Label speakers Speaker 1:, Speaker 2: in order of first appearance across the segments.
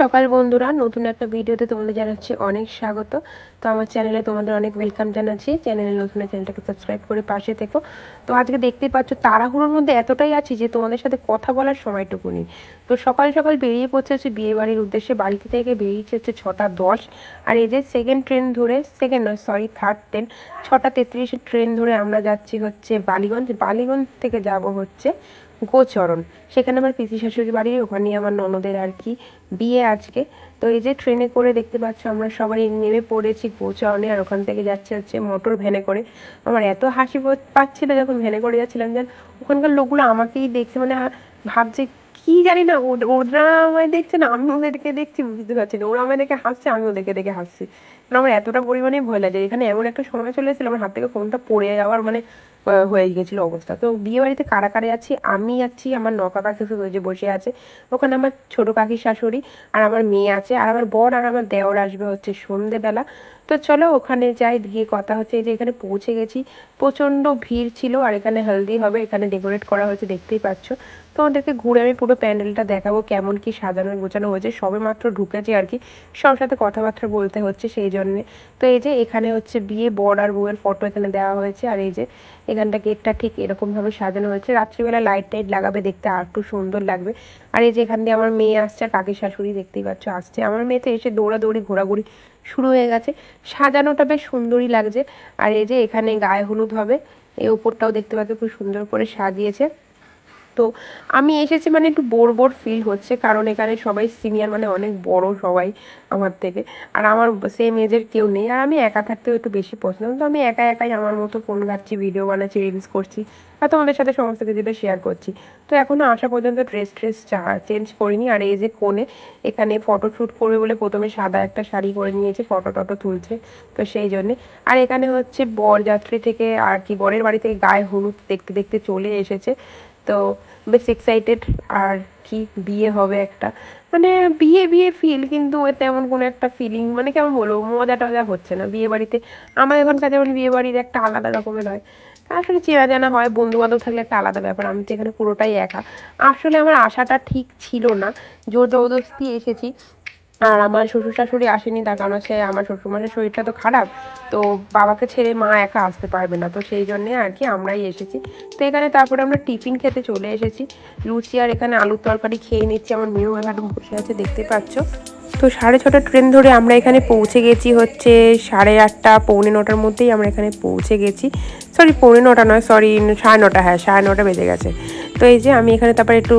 Speaker 1: সকাল বন্ধুরা, নতুন একটা ভিডিওতে তোমাদের জানাচ্ছি অনেক স্বাগত। তো আমার চ্যানেলে তোমাদের অনেক ওয়েলকাম জানাচ্ছি। চ্যানেলে নতুন চ্যানেলটাকে সাবস্ক্রাইব করে পাশে থেকো। তো আজকে দেখতেই পাচ্ছ, তাড়াহুড়োর মধ্যে এতটাই আছি যে তোমাদের সাথে কথা বলার সময়টুকু নেই। তো সকাল সকাল বেরিয়ে পড়ছে হচ্ছে বিয়ে বাড়ির উদ্দেশ্যে। বাড়িতে থেকে বেরিয়েছে হচ্ছে ছটা দশ। আর এই যে সেকেন্ড ট্রেন ধরে সেকেন্ড নয় সরি থার্ড ট্রেন ছটা তেত্রিশের ট্রেন ধরে আমরা যাচ্ছি হচ্ছে বালিগঞ্জ। বালিগঞ্জ থেকে যাব হচ্ছে গোচরণ। সেখানে আমার পিসি শাশুড়ি বাড়ি, ওখানে আমার ননদের আর কি বিয়ে আজকে। তো এই যে ট্রেনে করে দেখতে পাচ্ছ, আমরা সবাই নেমে পড়েছি গোচরণে আর ওখান থেকে যাচ্ছে হচ্ছে মোটর ভ্যানে করে। আমার এত হাসি পাচ্ছিল যখন ভ্যানে করে যাচ্ছিলাম যেন ওখানকার লোকগুলো আমাকেই দেখছে মানে ভাবছে, কি জানি না ওরা আমায় দেখছে না, আমি ওদেরকে দেখছি, বুঝতে পারছি না, ওরা আমায় দেখে হাসছে, আমি ওদেরকে দেখে হাসছি। কারণ আমার এতটা পরিমাণে ভয় লাগে। এখানে এমন একটা সময় চলে এসেছিল, আমার হাত থেকে ফোনটা পড়ে যাওয়ার মানে হয়ে গেছিল অবস্থা। তো বিয়ে বাড়িতে কারা কারা যাচ্ছি? আমি যাচ্ছি, আমার নকা কাকি যে বসে আছে। ওখানে আমার ছোট কাকির শাশুড়ি আর আমার মেয়ে আছে আর আমার বর আর আমার দেওর আসবে হচ্ছে সন্ধেবেলা। তো চলো ওখানে যাই, গিয়ে কথা হচ্ছে যে এখানে পৌঁছে গেছি। প্রচণ্ড ভিড় ছিল আর এখানে হলদি হবে, এখানে ডেকোরেট করা হয়েছে, দেখতেই পাচ্ছ। তো ওদেরকে ঘুরে আমি পুরো প্যান্ডেলটা দেখাবো, কেমন কি সাজানো গোছানো হয়েছে। সবে মাত্র ঢুকেছি আর কি। সবার সাথে কথাবার্তা বলতে হচ্ছে সেই জন্যে। তো এই যে এখানে হচ্ছে বিয়ে, বর আর বউয়ের ফটো এখানে দেওয়া হয়েছে। আর এই যে এখানটা গেটটা ঠিক এরকম ভাবে সাজানো হয়েছে। রাত্রিবেলা লাইট টাইট লাগাবে দেখতে আর একটু সুন্দর লাগবে। আর এই যে এখান দিয়ে আমার মেয়ে আসছে আর কাকি শাশুড়ি দেখতেই পাচ্ছ আসছে। আমার মেয়ে তো এসে দৌড়াদৌড়ি, ঘোরাঘুরি শুরু হয়ে গেছে। সাজানোটা বেশ সুন্দরই লাগছে। আর এই যে এখানে গায়ে হলুদ হবে। এই উপরটাও দেখতে পাচ্ছ খুব সুন্দর করে সাজিয়েছে। তো আমি এসেছি মানে একটু বোর বোর ফিল হচ্ছে, কারণ এখানে সবাই সিনিয়র মানে অনেক বড় সবাই আমার থেকে। আর আমার সেম এজের কেউ নেই, আর আমি একা থাকতেও একটু বেশি পছন্দ। তো আমি একা একাই আমার মতো ফোন ঘাটছি ভিডিও বানাচ্ছি রিলস করছি, আর তোমাদের সাথে সমস্ত কিছুটা শেয়ার করছি। তো এখনও আসা পর্যন্ত ড্রেস ট্রেস চেঞ্জ করিনি। আর এই যে কোণে এখানে ফটো শ্যুট করবে বলে প্রথমে সাদা একটা শাড়ি করে নিয়েছে ফটো টটো তুলছে। তো সেই জন্যে। আর এখানে হচ্ছে বরযাত্রী থেকে আর কি, বরের বাড়ি থেকে গায়ে হলুদ দেখতে দেখতে চলে এসেছে। তো বেশ এক্সাইটেড আর কি বিয়ে হবে একটা? মানে বিয়ে বিয়ে ফিল কিন্তু তেমন কোনো একটা ফিলিং মানে কেমন বলব মজা টজা হচ্ছে না বিয়ে বাড়িতে। আমার এখানকার যেমন বিয়ে বাড়ির একটা আলাদা রকমের হয়। আসলে চেনা জানা হয় বন্ধু বান্ধব থাকলে একটা আলাদা ব্যাপার, আমি তো এখানে পুরোটাই একা। আসলে আমার আশাটা ঠিক ছিল না। জোর জবরদস্তি এসেছি। আর আমার শ্বশুর শাশুড়ি আসেনি, তার কারণ হচ্ছে আমার শ্বশুরমশাইয়ের শরীরটা তো খারাপ, তো বাবাকে ছেড়ে মা একা আসতে পারবে না, তো সেই জন্যে আর কি আমরাই এসেছি। তো এখানে তারপরে আমরা টিফিন খেতে চলে এসেছি। লুচি আর এখানে আলুর তরকারি খেয়ে নিচ্ছি, আমার মেয়েও এখানে বসে আছে, দেখতে পাচ্ছ। তো সাড়ে ছটা ট্রেন ধরে আমরা এখানে পৌঁছে গেছি হচ্ছে সাড়ে আটটা, পৌনে নটার মধ্যেই আমরা এখানে পৌঁছে গেছি। সরি পৌনে নটা নয় সরি সাড়ে নটা হ্যাঁ সাড়ে নটা বেজে গেছে। তো এই যে আমি এখানে তারপরে একটু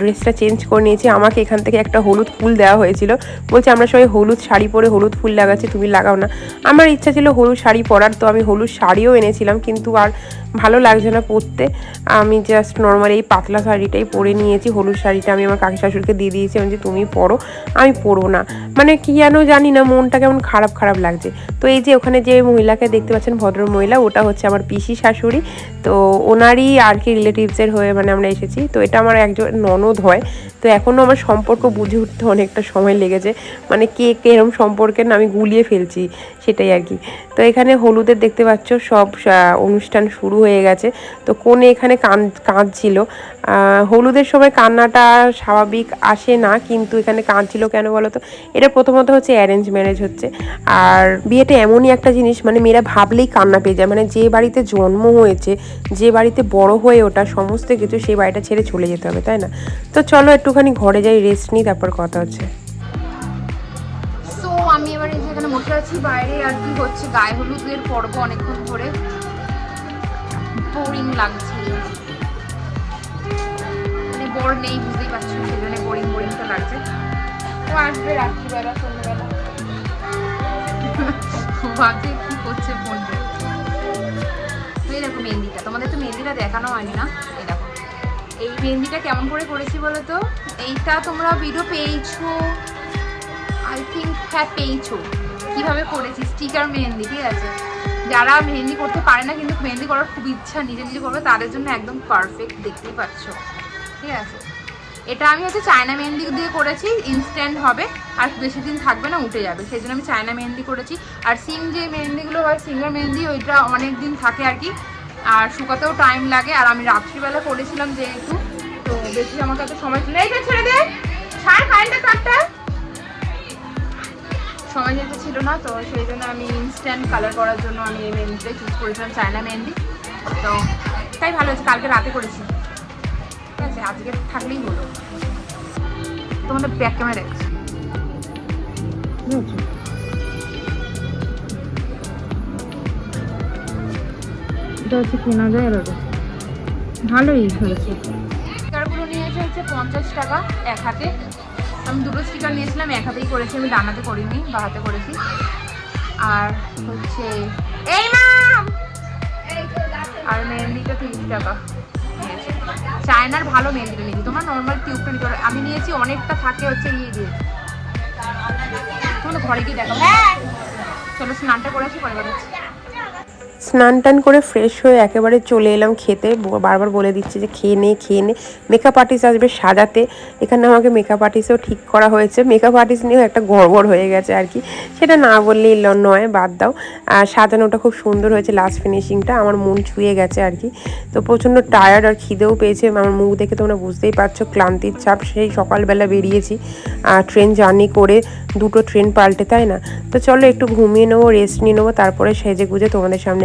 Speaker 1: ড্রেসটা চেঞ্জ করে নিয়েছি। আমাকে এখান থেকে একটা হলুদ ফুল দেওয়া হয়েছিল। বলছে, আমরা সবাই হলুদ শাড়ি পরে হলুদ ফুল লাগাচ্ছি, তুমি লাগাও না। আমার ইচ্ছা ছিল হলুদ শাড়ি পরার, তো আমি হলুদ শাড়িও এনেছিলাম, কিন্তু আর ভালো লাগছে না পরতে। আমি জাস্ট নর্মাল এই পাতলা শাড়িটাই পরে নিয়েছি, হলুদ শাড়িটা আমি আমার কাকি শাশুড়িকে দিয়ে দিয়েছি, আমি যে তুমি পরো, আমি পরবো না। মানে কি যেন জানি না, মনটা কেমন খারাপ খারাপ লাগছে। তো এই যে ওখানে যে মহিলাকে দেখতে পাচ্ছেন, ভদ্র মহিলা, ওটা হচ্ছে আমার পিসি শাশুড়ি। তো ওনারই আর কি রিলেটিভসের হয়ে মানে আমরা এসেছি। তো এটা আমার একজন ননদ হয়। তো এখনও আমার সম্পর্ক বুঝে উঠতে অনেকটা সময় লেগেছে। মানে কে কে এরম সম্পর্কের না আমি গুলিয়ে ফেলছি, সেটাই আর কি। তো এখানে হলুদের দেখতে পাচ্ছ, সব অনুষ্ঠান শুরু হয়ে গেছে। তো কোনে এখানে কান কাঁদছিল হলুদের সময় কান্নাটা স্বাভাবিক আসে না, কিন্তু এখানে কাঁদছিল কেন বলো তো এটা প্রথমত হচ্ছে অ্যারেঞ্জ ম্যারেজ হচ্ছে। আর বিয়েটা এমনই একটা জিনিস মানে মেয়েরা ভাবলেই কান্না পেয়ে যায়। মানে যে বাড়িতে জন্ম হয়েছে, যে বাড়িতে বড় হয়ে ওঠা সমস্ত কিছু, সেই বাড়িটা ছেড়ে চলে যেতে হবে, তাই না? তো চলো একটুখানি ঘরে যাই রেস্ট নিই, তারপর কথা হচ্ছে।
Speaker 2: আমি এবার এখানে বসে আছি, বাইরে আর কি হচ্ছে, গায়ে হলুদের পর্ব অনেকক্ষণ ধরে। বোরিং লাগছে। মানে বোর নেই, বুঝতেই পারছ সেজন্য বোরিং বোরিং তো লাগছে। তো আসবে রাত্রিবেলা, সন্ধ্যেবেলা। ভাবছে কি করছে ফোন তো এই দেখো মেহেন্দিটা। তোমাদের তো মেহেন্দিটা দেখানো হয়নি না? দেখো। এই মেহেন্দিটা কেমন করে করেছি বলো তো? এইটা তোমরা ভিডিও পেয়েছ? আই থিঙ্ক হ্যাঁ পেয়েছ। কীভাবে করেছি? স্টিকার মেহেন্দি, ঠিক আছে? যারা মেহেন্দি করতে পারে না, কিন্তু মেহেন্দি করার খুব ইচ্ছা নিজে নিজে করবে, তাদের জন্য একদম পারফেক্ট দেখতেই পাচ্ছ। ঠিক আছে? এটা আমি হচ্ছে চায়না মেহেন্দি দিয়ে করেছি ইনস্ট্যান্ট হবে, আর বেশি দিন থাকবে না, উঠে যাবে। সেই জন্য আমি চায়না মেহেন্দি করেছি। আর সিং যে মেহেন্দিগুলো হয়, সিঙ্গার মেহেন্দি, ওইটা অনেক দিন থাকে আর কি। আর শুকাতেও টাইম লাগে, আর আমি রাত্রিবেলা করেছিলাম যেহেতু, তো বেশি আমার কাছে সময় ছিল এইটা ছেড়ে দে! ছাড় কারেন্টটা কাটটা সময় যেহেতু ছিল না তো সেই জন্য আমি ইনস্ট্যান্ট কালার করার জন্য আমি এই মেহেন্দিটাই চুজ করেছিলাম চায়না মেহেন্দি তো তাই ভালো হয়েছে কালকে রাতে করেছি। ঠিক আছে আজকে থাকলেই হলো। তোমাদের ব্যাক ক্যামেরা দেখছি।
Speaker 3: এটা হচ্ছে ভালোই হয়েছে।
Speaker 2: স্টিকারগুলো নিয়েছে হচ্ছে পঞ্চাশ টাকা এক হাতে। আমি দুটো স্টিকার নিয়েছিলাম এক হাতেই করেছি আমি ডানাতে করিনি বা হাতে করেছি। আর হচ্ছে এই মাম আর মেহেন্দিটা তিরিশ টাকা চায়নার ভালো মেহেন্দিটা নিয়েছি। তোমার নর্মাল টিউবটা নিতে আমি নিয়েছি অনেকটা থাকে হচ্ছে ইয়ে দিয়ে। তোমরা ঘরে গিয়ে দেখো হ্যাঁ। চলো স্নানটা করেছি পরে বেরোচ্ছি
Speaker 1: স্নান টান করে ফ্রেশ হয়ে একেবারে চলে এলাম খেতে। বারবার বলে দিচ্ছে যে খেয়ে নে খেয়ে নে। মেকআপ আর্টিস্ট আসবে সাজাতে। এখানে আমাকে মেকআপ আর্টিস্টও ঠিক করা হয়েছে। মেকআপ আর্টিস্ট নিয়েও একটা গড়বড় হয়ে গেছে আর কি। সেটা না বললেই নয়, বাদ দাও। আর সাজানোটা খুব সুন্দর হয়েছে লাস্ট ফিনিশিংটা আমার মন ছুঁয়ে গেছে আর কি। তো প্রচণ্ড টায়ার্ড আর খিদেও পেয়েছে। আমার মুখ দেখে তোমরা বুঝতেই পারছ, ক্লান্তির চাপ সেই সকালবেলা বেরিয়েছি। আর ট্রেন জার্নি করে দুটো ট্রেন পাল্টে, তাই না? তো চলো একটু ঘুমিয়ে নেব রেস্ট নিয়ে নেব, তারপরে সেজে গুজে তোমাদের সামনে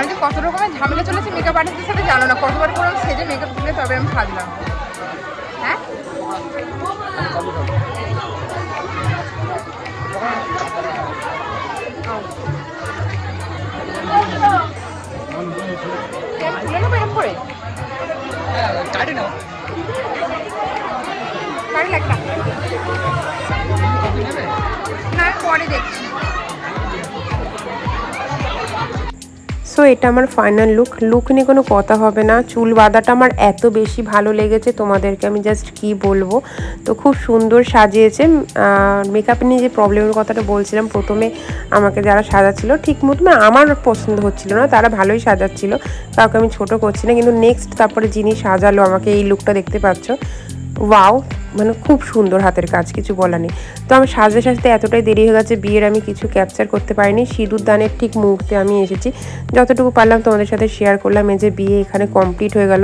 Speaker 2: আমার যে কত রকমের ঝামেলা চলেছে মেকআপ আর্টিস্টের সাথে জানো না, কতবার করে সেজে মেকআপ দিলে তবে আমি সাজলাম।
Speaker 1: এটা আমার ফাইনাল লুক লুক নিয়ে কোনো কথা হবে না। চুল বাঁধাটা আমার এত বেশি ভালো লেগেছে তোমাদেরকে আমি জাস্ট কি বলব? তো খুব সুন্দর সাজিয়েছে। মেকআপ নিয়ে যে প্রবলেমের কথাটা বলছিলাম, প্রথমে আমাকে যারা সাজাচ্ছিল, ঠিক মতো না আমার পছন্দ হচ্ছিল না, তারা ভালোই সাজাচ্ছিল। কাউকে আমি ছোট করছি না, কিন্তু নেক্সট তারপরে যিনি সাজালো আমাকে এই লুকটা দেখতে পাচ্ছ। ওয়াও মানে খুব সুন্দর হাতের কাজ, কিছু বলার নেই। তো আমার সাজতে সাজতে এতটাই দেরি হয়ে গেছে, বিয়ের আমি কিছু ক্যাপচার করতে পারিনি। সিঁদুর দানের ঠিক মুহূর্তে আমি এসেছি। যতটুকু পারলাম তোমাদের সাথে শেয়ার করলাম, এই যে বিয়ে এখানে কমপ্লিট হয়ে গেল।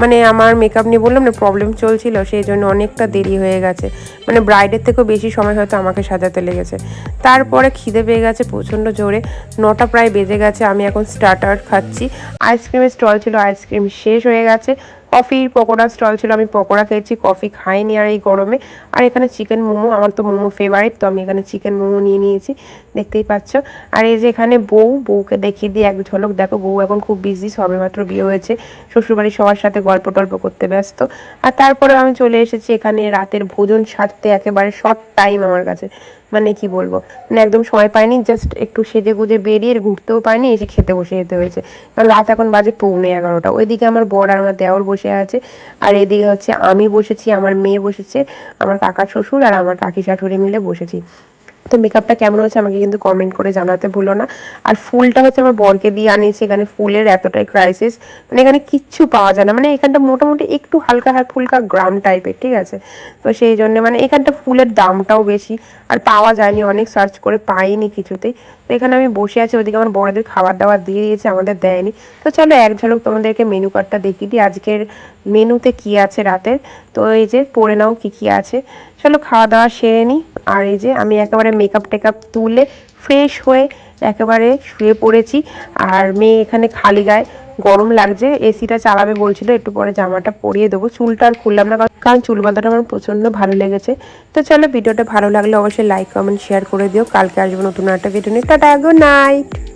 Speaker 1: মানে আমার মেকআপ নিয়ে বললাম না প্রবলেম চলছিল, সেই জন্য অনেকটা দেরি হয়ে গেছে। মানে ব্রাইডের থেকেও বেশি সময় হয়তো আমাকে সাজাতে লেগেছে। তারপরে খিদে পেয়ে গেছে প্রচণ্ড জোরে। নটা প্রায় বেজে গেছে, আমি এখন স্টার্টার খাচ্ছি। আইসক্রিমের স্টল ছিল আইসক্রিম শেষ হয়ে গেছে। কফির পকোড়া স্টল ছিল, আমি পকোড়া খেয়েছি, কফি খাইনি আর এই গরমে। আর এখানে চিকেন মোমো, আমার তো মোমো ফেভারিট তো আমি এখানে চিকেন মোমো নিয়ে নিয়েছি, দেখতেই পাচ্ছ। আর এই যে এখানে বউ, বউকে দেখিয়ে দিয়ে এক ঝলক। দেখো, বউ এখন খুব বিজি সবেমাত্র বিয়ে হয়েছে। শ্বশুরবাড়ির সবার সাথে গল্প টল্প করতে ব্যস্ত। আর তারপরে আমি চলে এসেছি এখানে রাতের ভোজন সারতে, একেবারে শর্ট টাইম আমার কাছে। মানে কি বলব? মানে একদম সময় পাইনি জাস্ট একটু সেজে গুজে বেরিয়ে ঘুরতেও পাইনি এসে খেতে বসে যেতে হয়েছে। কারণ রাত এখন বাজে পৌনে এগারোটা। ওইদিকে আমার বর আর আমার দেওর বসে আছে, আর এদিকে হচ্ছে আমি বসেছি, আমার মেয়ে বসেছে, আমার কাকা শ্বশুর আর আমার কাকি শাশুড়ি মিলে বসেছি। তো মেকআপটা কেমন হয়েছে আমাকে কিন্তু কমেন্ট করে জানাতে ভুলো না। আর ফুলটা হচ্ছে আমার বরকে দিয়ে আনিয়েছি, এখানে ফুলের এতটাই ক্রাইসিস মানে এখানে কিচ্ছু পাওয়া যায় না। মানে এখানটা মোটামুটি একটু হালকা হালকা গ্রাম টাইপের ঠিক আছে? তো সেই জন্য মানে এখানটা ফুলের দামটাও বেশি। আর পাওয়া যায়নি, অনেক সার্চ করে পাইনি কিছুতেই। তো এখানে আমি বসে আছি, ওদিকে আমার বড়দের খাবার দাবার দিয়ে দিয়েছে, আমাদের দেয়নি। তো চলো এক ঝলক তোমাদেরকে মেনু কার্ডটা দেখিয়ে দিই, আজকের মেনুতে কি আছে রাতের। তো এই যে পড়ে নাও কি কি আছে। চলো খাওয়া দাওয়া সেরে নিই, আর এই যে আমি একেবারে মেকআপ টেকআপ তুলে ফ্রেশ হয়ে একেবারে শুয়ে পড়েছি, আর মেয়ে এখানে খালি গায়ে। গরম লাগছে, এসিটা চালাবে বলছিল, একটু পরে জামাটা পরিয়ে দেবো। চুলটা আর খুললাম না, কারণ- চুল বাঁধাটা আমার প্রচণ্ড ভালো লেগেছে। তো চলো, ভিডিওটা ভালো লাগলে অবশ্যই লাইক কমেন্ট শেয়ার করে দিও। কালকে আসব নতুন একটা ভিডিও নিয়ে। Tata good night